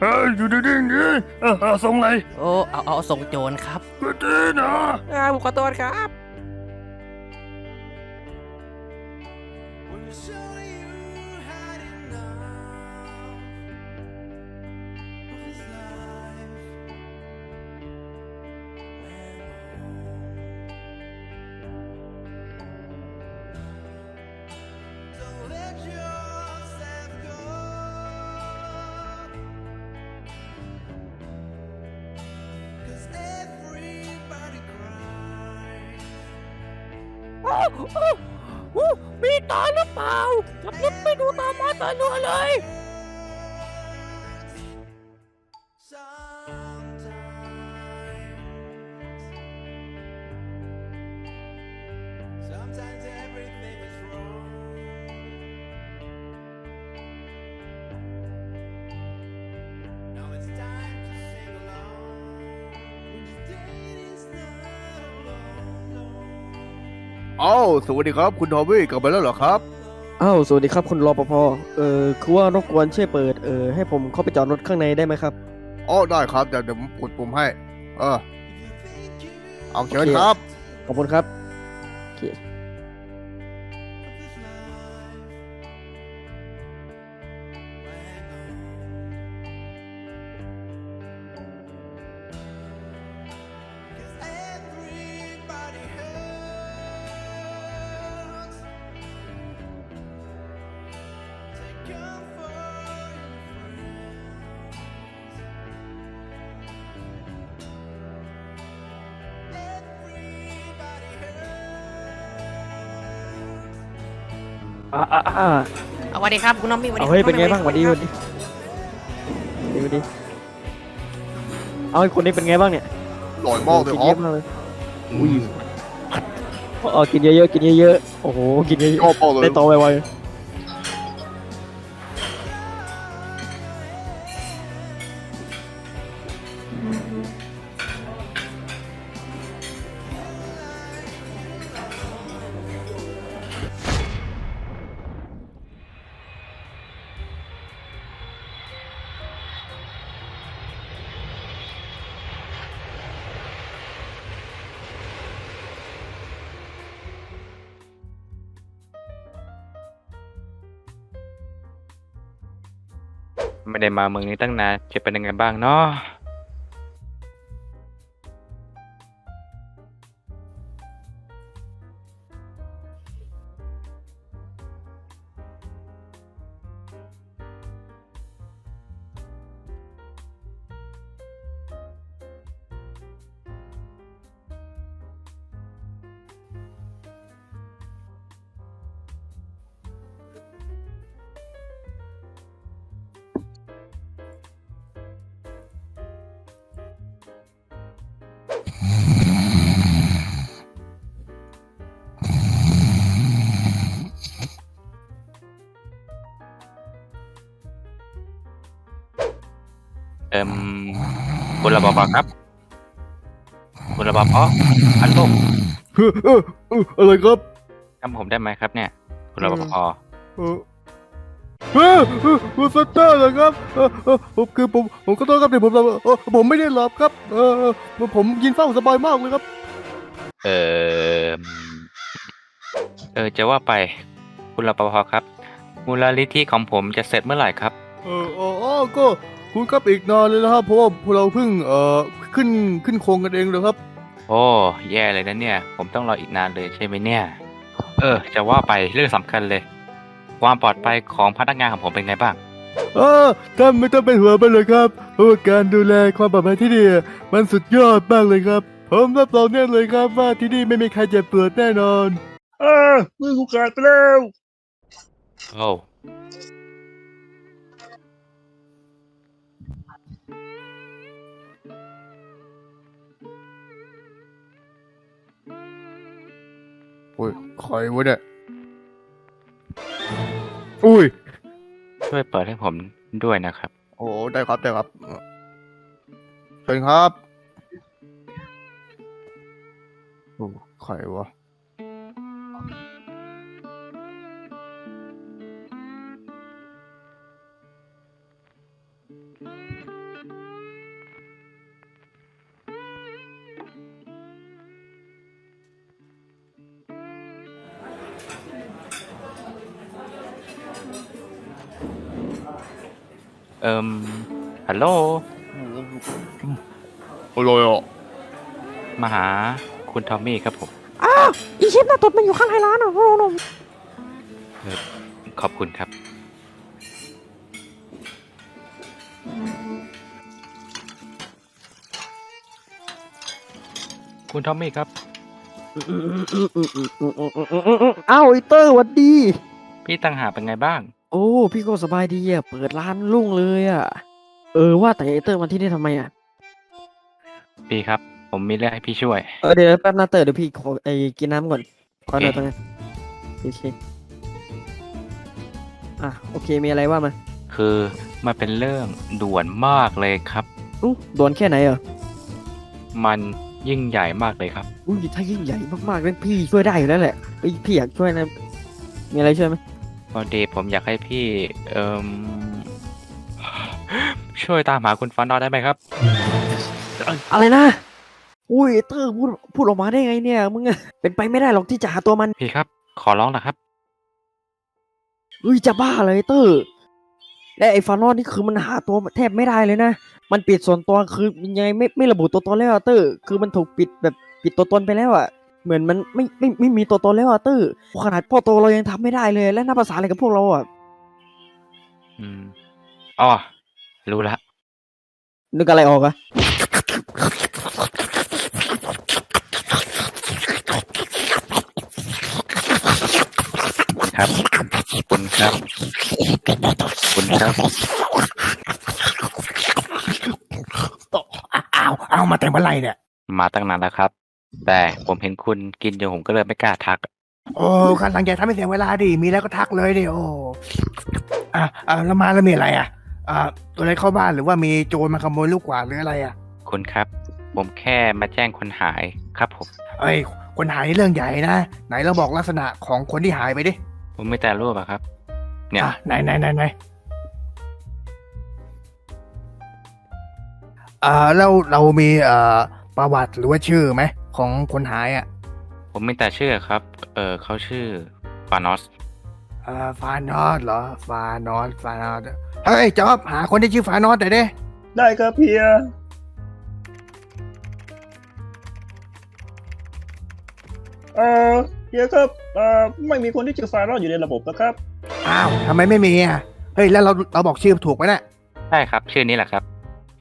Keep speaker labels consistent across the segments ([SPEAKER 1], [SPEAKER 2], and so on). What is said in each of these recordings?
[SPEAKER 1] เฮ้ยอยู่ดีๆนี่เออเออส่งไหน
[SPEAKER 2] โอ้เอาเอาส่งโจรครับ
[SPEAKER 1] ก็ดีนะ
[SPEAKER 2] อ่าผมขอโทษครับ โอ้มีตาหรือเปล่าจับลึกไปดูตามาตาเรือเลย
[SPEAKER 1] อ้าวสวัสดีครับ คุณทอมวี่กลับมาแล้วเหรอครับ
[SPEAKER 3] อ้าว สวัสดีครับคุณรปภ เอ่อ คือว่ารบกวนช่วยเปิด เอ่อ ให้ผมเข้าไปจอดรถข้างในได้ไหมครับ
[SPEAKER 1] อ๋อได้ครับเดี๋ยวเดี๋ยวผมกดปุ่มให้ เออ เอาเชิญ
[SPEAKER 3] โอเค
[SPEAKER 1] ครับ
[SPEAKER 3] ขอบคุณครับ
[SPEAKER 4] Cause
[SPEAKER 3] อ่าอ่าอ่า
[SPEAKER 2] เอาสวัสดีครับคุณน้องมี่สวัสดี
[SPEAKER 3] เอา
[SPEAKER 2] ครับ
[SPEAKER 3] เฮ้ยเป็นไง
[SPEAKER 2] น้อ
[SPEAKER 3] บ้าง
[SPEAKER 2] มี่
[SPEAKER 3] หวันดีหวันดีหวันดีหวันดีเอาไอ้คนนี้เป็นไงบ้างเนี่ย
[SPEAKER 1] หล่อยมากเลย
[SPEAKER 3] กิน
[SPEAKER 1] อ๋
[SPEAKER 3] เย
[SPEAKER 1] อ
[SPEAKER 3] อะมากเลยอุ้ยอ๋อกินเยอะๆกินเยอะๆโอ้โหกินเยอะ
[SPEAKER 1] ชอบมากเล
[SPEAKER 3] ๆ
[SPEAKER 1] ย
[SPEAKER 3] ได้โตไว
[SPEAKER 5] ไม่ได้มาเมืองนี้ตั้งนานจะเป็นยังไงบ้างเนาะ เอิ่มคุณรปภครับคุณรปภอันลูก
[SPEAKER 1] เออเออเอออะไรครับ
[SPEAKER 5] จำผมได้ไหมครับเนี่ยคุณรปภ
[SPEAKER 1] เออ เออเออคุณซัตเตอร์เหรอครับเออเออผมคือผมผมก็ต้องครับเดี๋ยวผมหลับเออผมไม่ได้หลับครับ เออเออผมยินเฝ้าสบายมากเลยครับ
[SPEAKER 5] เออเออจะว่าไปคุณรปภครับ มูลนิธิของผมจะเสร็จเมื่อไหร่ครับ
[SPEAKER 1] เออเอออ๋อก็คุณครับอีกนานเลยนะครับเพราะว่าพวกเราเพิ่งเอ่อขึ้นขึ้นโครงกันเองเลยครับ
[SPEAKER 5] โอ้แย่เลยนะเนี่ย ผมต้องรออีกนานเลยใช่ไหมเนี่ย เออ จะว่าไปเรื่องสำคัญเลย ความปลอดภัยของพนักงานของผมเป็นไงบ้าง
[SPEAKER 1] เออท่านไม่ต้องเป็นห่วงไปเลยครับเพราะว่าการดูแลความปลอดภัยที่นี่มันสุดยอดมากเลยครับ ผมรับรองแน่เลยครับว่าที่นี่ไม่มีใครเจ็บปวดแน่นอน เออมือกูขาดไปแล้ว
[SPEAKER 5] โอ้
[SPEAKER 1] โอ้ยใครวะเนี่ย อุ้ย
[SPEAKER 5] ช่วยเปิดให้ผมด้วยนะครับ
[SPEAKER 1] โอ้ได้ครับได้ครับเชิญครับโอ้ใครวะ
[SPEAKER 5] เอิมฮัลโหล
[SPEAKER 6] อะไรอะ
[SPEAKER 5] มาหาคุณทอมมี่ครับผม
[SPEAKER 1] อ้าวอีเชฟหน้าตดมันอยู่ข้างในร้านอะโอ้โห
[SPEAKER 5] ขอบคุณครับ คุณทอมมี่ครับ
[SPEAKER 3] อ้าวไอเตอร์หวัดดี
[SPEAKER 5] พี่ตังหากเป็นไงบ้าง
[SPEAKER 3] โอ้ พี่ก็สบายดีอะ เปิดร้านรุ่งเลยอะ เออว่าแต่ไอเตอร์มาที่นี่ทำไมอะ
[SPEAKER 5] พี่ครับ ผมมีเรื่องให้พี่ช่วย
[SPEAKER 3] เออเดี๋ยวแป๊บนะเตอร์เดี๋ยวพี่ขอไอกินน้ำก่อนขอหน่อยตรงนั้นโอเคอะโอเคมีอะไรว่ามา
[SPEAKER 5] คือมันเป็นเรื่องด่วนมากเลยครับ
[SPEAKER 3] อู้โดนแค่ไหนอะ
[SPEAKER 5] มันยิ่งใหญ่มากเลยครับ
[SPEAKER 3] อุ้ยถ้ายิ่งใหญ่มากๆนั่นพี่ช่วยได้อยู่แล้วแหละเอ้ยพี่อยากช่วยนะ มีอะไรช่วยไหม
[SPEAKER 5] พอดีผมอยากให้พี่ เอ่มช่วยตามหาคุณฟันดอได้ไหมครับ
[SPEAKER 3] อะไรนะ อุ้ยไอ้เตอร์พูดพูดออกมาได้ไงเนี่ย มึงอะเป็นไปไม่ได้หรอกที่จะหาตัวมัน
[SPEAKER 5] พี่ครับ ขอร้องนะครับ
[SPEAKER 3] เฮ้ยจะบ้าเลยเตอร์ และไอ้ฟานอนนี่คือมันหาตัวแทบไม่ได้เลยนะ มันปิดส่วนตัวคือยังไงไม่ไม่ระบุตัวตนแล้วอะเตอร์ คือมันถูกปิดแบบปิดตัวตนไปแล้วอะ เหมือนมันไม่ไม่ไม่มีตัวตนแล้วอะเตอร์ขนาดพ่อโตเรายังทำไม่ได้เลย และน่าภาษาอะไรกับพวกเราอะ
[SPEAKER 5] อืมอ๋อรู้ละ
[SPEAKER 3] นึกอะไรออกอะ
[SPEAKER 5] ครับคุณครับคุณครับ
[SPEAKER 1] อ้าวอ้าวมาแต่เมื่อไหร่เนี่ย
[SPEAKER 5] มาตั้งนานแล้วครับ แต่ผมเห็นคุณกินจนผมก็เลยไม่กล้าทัก
[SPEAKER 1] โอ้กำลังจะทำให้เสียเวลาดิมีแล้วก็ทักเลยดิโอ้อะอะแล้วมาแล้วมีอะไรอะอ่าตัวอะไรเข้าบ้านหรือว่ามีโจรมาขโมยลูกกวาดหรืออะไรอะ
[SPEAKER 5] คุณครับ ผมแค่มาแจ้งคนหายครับผม
[SPEAKER 1] เอ้ยคนหายนี่เรื่องใหญ่นะไหนเราบอกลักษณะของคนที่หายไปดิ
[SPEAKER 5] ผมไม่แต่รูปอะครับ เนี่ย
[SPEAKER 1] อะไหนไหนไหนไหนอ่าแล้วเรามีเอ่อประวัติหรือว่าชื่อไหม ของคนหายอะ
[SPEAKER 5] ผมไม่แต่ชื่อครับ เออเขาชื่อฟานอส
[SPEAKER 1] เอ่อฟานอสเหรอ ฟานอส ฟานอส เฮ้ยจ๊อบหาคนที่ชื่อฟานอสหน่อยดิ
[SPEAKER 7] ได้ครับเพียเอ่อเพียครับเอ่อไม่มีคนที่ชื่อฟารอนอยู่ในระบบนะครับ
[SPEAKER 1] อ้าวทำไมไม่มีอะ เฮ้ย แล้วเราเราบอกชื่อถูกไหมเนี่ย
[SPEAKER 5] ใช่ครับ ชื่อนี้แหละครับ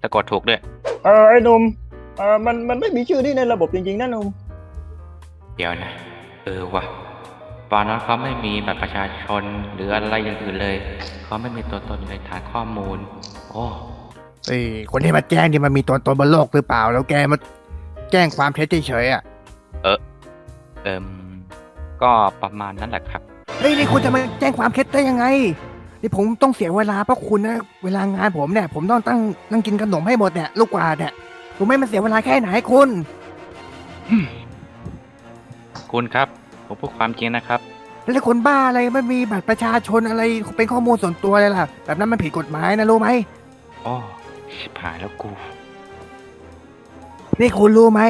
[SPEAKER 5] สะกดถูกด้วย
[SPEAKER 7] เอ่อไอ้หนุ่ม เอ่อมันมันไม่มีชื่อที่ในระบบจริงๆนะหนุ่ม
[SPEAKER 5] เดี๋ยวนะ เออวะฟานอสเขาไม่มีบัตรประชาชนหรืออะไรอย่างอื่นเลย เขาไม่มีตัวตนอยู่ในฐานข้อมูล โอ้
[SPEAKER 1] เฮ้ยคนที่มาแจ้งนี่มันมีตัวตนบนโลกหรือเปล่า แล้วแกมาแจ้งความเท็จเฉยๆอะ
[SPEAKER 5] เอิมก็ประมาณนั้นแหละครับ
[SPEAKER 1] เฮ้ยนี่คุณจะมาแจ้งความเท็จได้ยังไง นี่ผมต้องเสียเวลาเพราะคุณนะ เวลางานผมเนี่ย ผมต้องตั้งนั่งกินขนมให้หมดเนี่ย ลูกกวาดเนี่ย รู้ไหมมันเสียเวลาแค่ไหนคุณ
[SPEAKER 5] คุณครับ ผมพูดความจริงนะครับ
[SPEAKER 1] แล้วคนบ้าอะไรไม่มีบัตรประชาชนอะไรเป็นข้อมูลส่วนตัวเลยล่ะ แบบนั้นมันผิดกฎหมายนะรู้ไหม
[SPEAKER 5] โอ้ชิบหายแล้วกู
[SPEAKER 1] นี่คุณรู้ไหม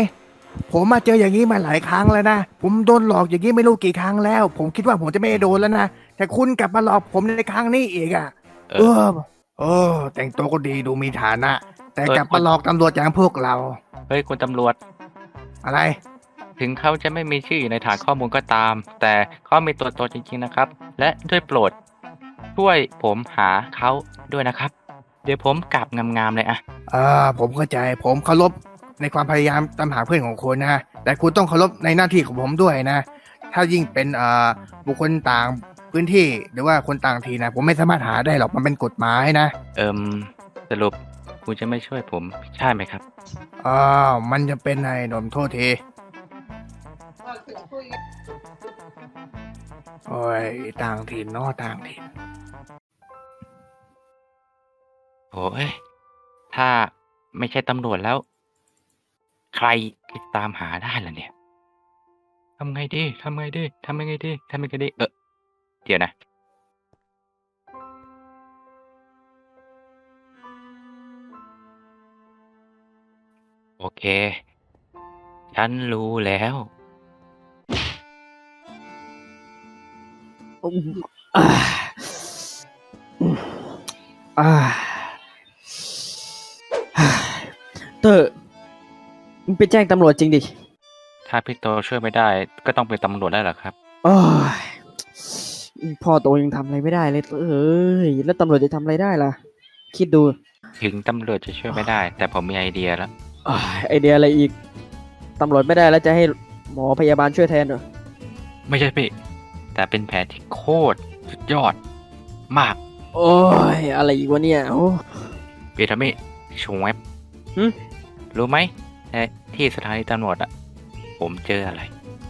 [SPEAKER 1] ผมมาเจออย่างนี้มาหลายครั้งแล้วนะ ผมโดนหลอกอย่างนี้ไม่รู้กี่ครั้งแล้ว ผมคิดว่าผมจะไม่โดนแล้วนะ แต่คุณกลับมาหลอกผมในครั้งนี้อีกอะ
[SPEAKER 5] เอ
[SPEAKER 1] เอ
[SPEAKER 5] อ
[SPEAKER 1] อ เออ แต่งตัวก็ดีดูมีฐานะ แต่
[SPEAKER 5] เออ
[SPEAKER 1] กลับมาหลอกตำรวจอย่างพวกเรา
[SPEAKER 5] เฮ้ยคุณตำรวจ
[SPEAKER 1] อะไร
[SPEAKER 5] ถึงเขาจะไม่มีชื่ออยู่ในฐานข้อมูลก็ตาม แต่เขามีตัวตนจริงๆนะครับ และด้วยโปรด ช่วยผมหาเขาด้วยนะครับ เดี๋ยวผมกลับงามๆเลยอะ
[SPEAKER 1] อ่าผมเข้าใจ ผมเคารพในความพยายามตามหาเพื่อนของคุณนะแต่คุณต้องเคารพในหน้าที่ของผมด้วยนะ ถ้ายิ่งเป็นอ่าบุคคลต่างพื้นที่หรือว่าคนต่างทีนะผมไม่สามารถหาได้หรอกมันเป็นกฎหมายนะ
[SPEAKER 5] เอิมสรุป คุณจะไม่ช่วยผม ใช่ไหมครับ
[SPEAKER 1] อ่ามันจะเป็นไงหนมโทษทีโอ้ย ต่างถิ่นเนอะต่างถิ่น
[SPEAKER 5] โอ้ย ถ้าไม่ใช่ตำรวจแล้ว ใครติดตามหาได้ล่ะเนี่ย ทำไงดี ทำไงดี ทำยังไงดี ทำยังไงดี เออเดี๋ยวนะ โอเค ฉันรู้แล้ว
[SPEAKER 3] อ่าอ่าเตอร์มึงไปแจ้งตำรวจจริงดิ
[SPEAKER 5] ถ้าพี่โตช่วยไม่ได้ ก็ต้องเป็นตำรวจได้วเหรอครับ
[SPEAKER 3] โอ้ยพ่อโตยังทำอะไรไม่ได้เลยเอ้ยแล้วตำรวจจะทำอะไรได้ล่ะ คิดดู
[SPEAKER 5] ถึงตำรวจจะช่วยไม่ได้ แต่ผมมีไอเดียแล้ว
[SPEAKER 3] อ้าย ไอเดียอะไรอีก ตำรวจไม่ได้แล้วจะให้หมอพยาบาลช่วยแทนเหรอ
[SPEAKER 5] ไม่ใช่พี่ แต่เป็นแผนที่โคตรสุดยอดมาก
[SPEAKER 3] โอ้ย อะไรอีกวะเนี่ยโอ้
[SPEAKER 5] พี่ทำไมชงเว็บ
[SPEAKER 3] หึ
[SPEAKER 5] รู้ไหมในที่สถานีตำรวจอะผมเจออะไร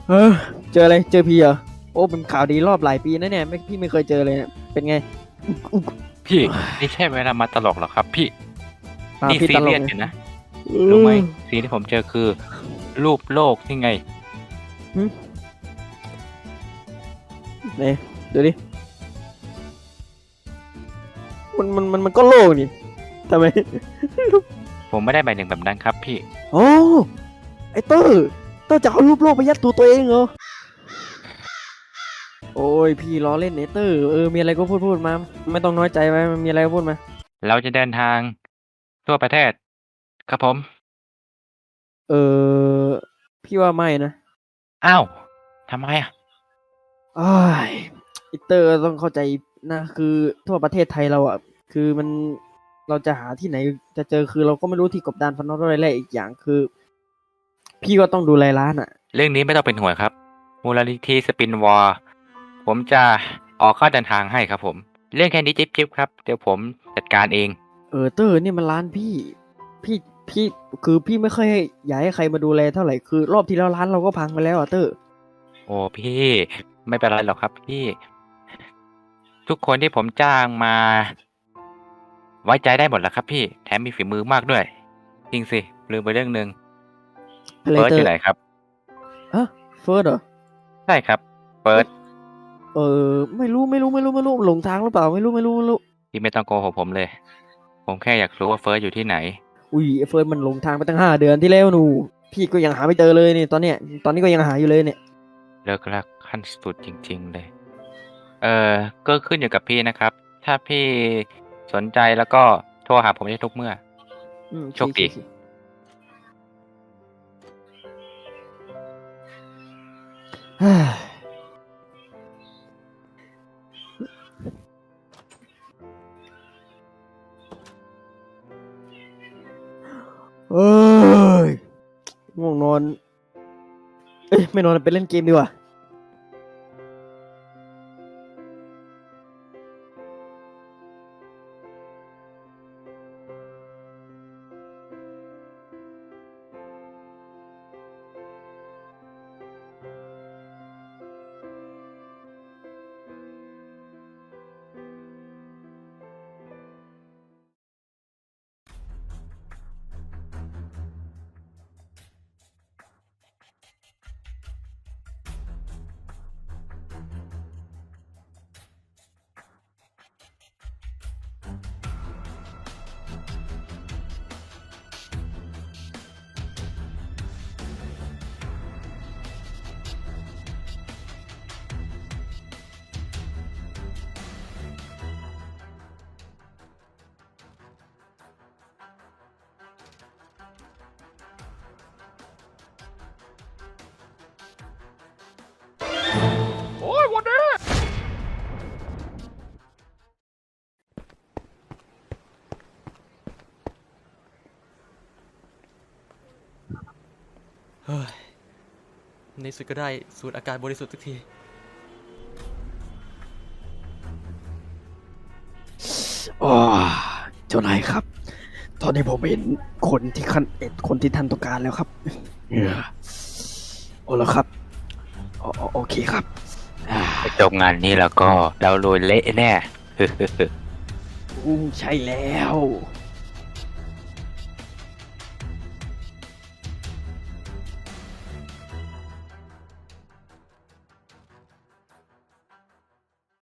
[SPEAKER 3] เออเจออะไร เจอพี่เหรอ โอ้เป็นข่าวดีรอบหลายปีนะเนี่ยไม่พี่ไม่เคยเจอเลยเนี่ยเป็นไง
[SPEAKER 5] พี่ นี่ใช่เวลามาตลกหรอครับ พี่
[SPEAKER 3] อ่า
[SPEAKER 5] นี่
[SPEAKER 3] พี่
[SPEAKER 5] ซี
[SPEAKER 3] ตล
[SPEAKER 5] เรีย
[SPEAKER 3] ก
[SPEAKER 5] ส
[SPEAKER 3] ไง
[SPEAKER 5] อยู่นะ รู้ไหมสิ่งที่ผมเจอคือ รูปโลกนี่ไง
[SPEAKER 3] เนี่ยดูดิ มันมันมันมันก็โลกนี่ทำไม
[SPEAKER 5] ผมไม่ได้หมายถึงแบบนั้นครับพี่
[SPEAKER 3] โอ้ไอเตอร์เตอร์จะเอารูปโลกไปยัดตัวตัวเองเหรอ โอ้ยพี่ล้อเล่นเนเตอร์เออมีอะไรก็พูดพูดมา ไม่ต้องน้อยใจไว้มีอะไรก็พูดมา
[SPEAKER 5] เราจะเดินทางทั่วประเทศ ครับผม
[SPEAKER 3] เออพี่ว่าไม่นะ
[SPEAKER 5] อ้าวทำไมอะ
[SPEAKER 3] อ้ายอิเตอร์ต้องเข้าใจนะ คือทั่วประเทศไทยเราอะ คือมันเราจะหาที่ไหนจะเจอคือเราก็ไม่รู้ที่กบดานฟันนอตอะไรและอีกอย่างคือ พี่ก็ต้องดูแลร้านอะ
[SPEAKER 5] เรื่องนี้ไม่ต้องเป็นห่วงครับ มูลนิธิสปินวอร์ผมจะออกค่าเดินทางให้ครับผม เรื่องแค่นี้จิ๊บจิ๊บครับ เดี๋ยวผมจัดการเอง
[SPEAKER 3] เออเตอร์นี่มันร้านพี่ พี่ พี่คือพี่ไม่ค่อยให้อยากให้ใครมาดูแลเท่าไหร่คือ รอบที่แล้วร้านเราก็พังไปแล้วอะเตอร์
[SPEAKER 5] โอ้พี่ไม่เป็นไรหรอกครับพี่ ทุกคนที่ผมจ้างมา ไว้ใจได้หมดแล้วครับพี่แถมมีฝีมือมากด้วย จริงสิลืมไปเรื่องหนึ่ง
[SPEAKER 3] อะไร
[SPEAKER 5] เฟิร์ส
[SPEAKER 3] เตอ
[SPEAKER 5] อยู่
[SPEAKER 3] ร์
[SPEAKER 5] ไหนครับ
[SPEAKER 3] ฮะเฟิร์สเหรอ
[SPEAKER 5] ใช่ครับเฟิร์ส
[SPEAKER 3] เออไม่รู้ไม่รู้ไม่รู้ไม่รู้หลงทางหรือเปล่าไม่รู้ไม่รู้ไม่รู้
[SPEAKER 5] พี่ไม่ต้องโกหกผมเลย ผมแค่อยากรู้ว่าเฟิร์สอยู่ที่ไหน
[SPEAKER 3] อุ้ยไอ้เฟิร์สมันหลงทางไปตั้งห้าเดือนที่แล้วหนู พี่ก็ยังหาไม่เจอเลยนี่ตอนเนี้ยตอนนี้ก็ยังหาอยู่เลยเนี่ย
[SPEAKER 5] เลิกลักขั้นสุดจริง ๆ เลย เออก็ขึ้นอยู่กับพี่นะครับ ถ้าพี่สนใจแล้วก็โทรหาผมได้ทุกเมื่อ
[SPEAKER 3] อืม
[SPEAKER 5] โชคดี
[SPEAKER 3] เฮ้ย เอ้ยง่วงนอน เอ้ย ไม่นอนไปเล่นเกมดีกว่า
[SPEAKER 8] ในสุดก็ได้สูดอากาศบริสุทธิ์สักที
[SPEAKER 3] อ๋อเจ้านายครับ ตอนนี้ผมเห็นคนที่คันเอ็ดคนที่ท่านต้องการแล้วครับเออโอ้แล้วครับโอโอโอเคครับอ่า
[SPEAKER 5] ไปจบงานนี้แล้วก็เรารวยเละแน่
[SPEAKER 3] อืมใช่แล้ว